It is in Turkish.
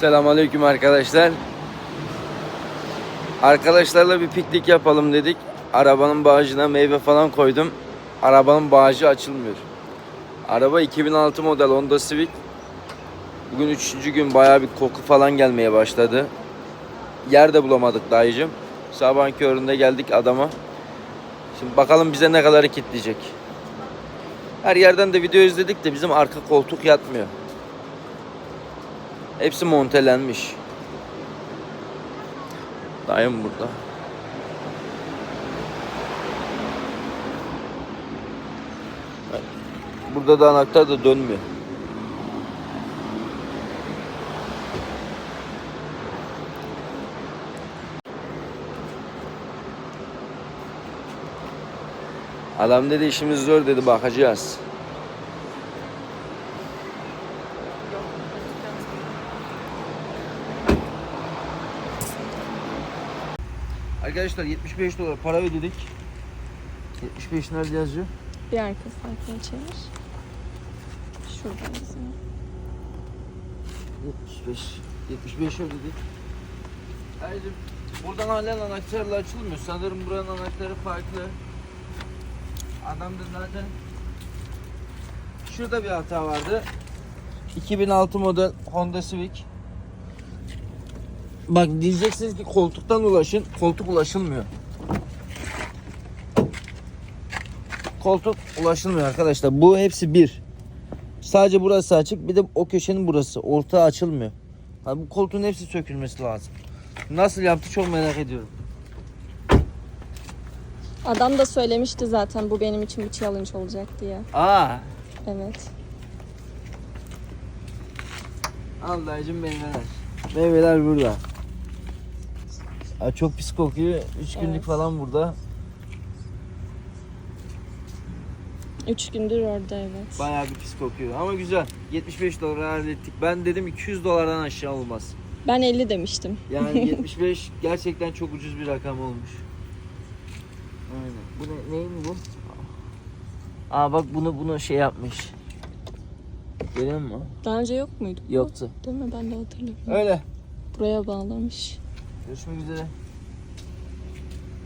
Selamünaleyküm arkadaşlar. Arkadaşlarla bir piknik yapalım dedik. Arabanın bağcığına meyve falan koydum. Arabanın bağcı açılmıyor. Araba 2006 model Honda Civic. Bugün üçüncü gün bayağı bir koku falan gelmeye başladı. Yer de bulamadık dayıcım. Sabahın köründe geldik adama. Şimdi bakalım bize ne kadar kitleyecek. Her yerden de video izledik de bizim arka koltuk yatmıyor. Hepsi montelenmiş. Dayım burada. Burada da anahtar da dönmüyor. Adam dedi işimiz zor dedi bakacağız. Arkadaşlar 75 dolar para ödedik. 75 nerede yazıyor? Bir arka sayfaya çevir. Şuradan mesela. 75 75 ödedik. Ayrıca buradan halen anahtarla açılmıyor. Sanırım buranın anahtarı farklı. Adam da zaten şurada bir hata vardı. 2006 model Honda Civic. Bak diyeceksiniz ki koltuktan ulaşın. Koltuk ulaşılmıyor. Koltuk ulaşılmıyor arkadaşlar. Bu hepsi bir. Sadece burası açık. Bir de o köşenin burası. Orta açılmıyor. Ha, bu koltuğun hepsi sökülmesi lazım. Nasıl yaptı çok merak ediyorum. Adam da söylemişti zaten bu benim için bir challenge olacak diye. Aa, Evet. al dayıcım meyveler. Meyveler burada. Aa, çok pis kokuyor. 3 günlük Evet. falan burada. Üç gündür orada evet. Bayağı bir pis kokuyor ama güzel. 75 dolar hallettik. Ben dedim 200 dolardan aşağı olmaz. Ben 50 demiştim. Yani 75 gerçekten çok ucuz bir rakam olmuş. Aynen. Bu ne, neyin bu? Aa bak bunu bunu şey yapmış. Görüyor musun? Daha önce yok muydu? bu? Yoktu. Değil mi? Ben de hatırlıyorum. Öyle. Buraya bağlamış. Görüşmek üzere.